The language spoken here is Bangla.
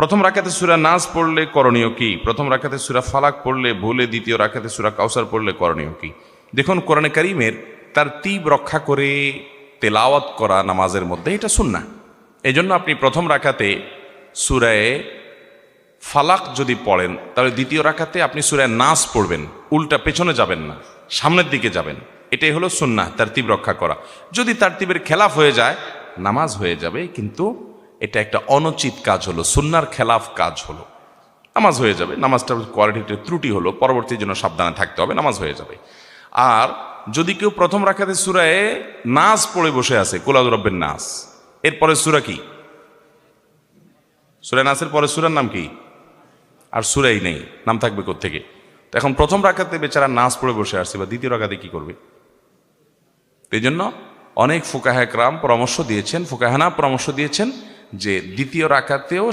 প্রথম রাখাতে সুরা নাচ পড়লে করণীয় কি? প্রথম রাখাতে সুরা ফালাক পড়লে ভুলে, দ্বিতীয় রাখাতে সুরা কাউসার পড়লে করণীয় কি? দেখুন, কোরআনে কারিমের তার তীব রক্ষা করে তেলাওয়াত করা নামাজের মধ্যে এটা সুন্না এই জন্য আপনি প্রথম রাখাতে সুরায় ফালাক যদি পড়েন, তাহলে দ্বিতীয় রাখাতে আপনি সুরায় নাচ পড়বেন, উল্টা পেছনে যাবেন না, সামনের দিকে যাবেন। এটাই হলো সুন্না তারতিব রক্ষা করা। যদি তার তীবের খেলাফ হয়ে যায়, নামাজ হয়ে যাবে, কিন্তু এটা একটা অনুচিত কাজ হলো, সুন্নার খেলাফ কাজ হলো। নামাজ হয়ে যাবে নামাজটার কোয়ালিটিতে ত্রুটি হলো, পরবর্তী জন্য সাবধানে থাকতে হবে, নামাজ হয়ে যাবে। আর যদি কেউ প্রথম রাখাতে সুরায় নাচ পড়ে বসে আছে কোলাদুরব্বের নাচ এরপরে সুরা কি? সুরা নাচের পরে সুরার নাম কি? আর সুরাই নেই, নাম থাকবে থেকে তো এখন প্রথম রাখাতে বেচারা নাচ পড়ে বসে আসছে, বা দ্বিতীয় রাখাতে কি করবে? এই জন্য অনেক ফুকাহাকরাম পরামর্শ দিয়েছেন ফুকাহানা পরামর্শ দিয়েছেন যে দ্বিতীয় রাখাতেও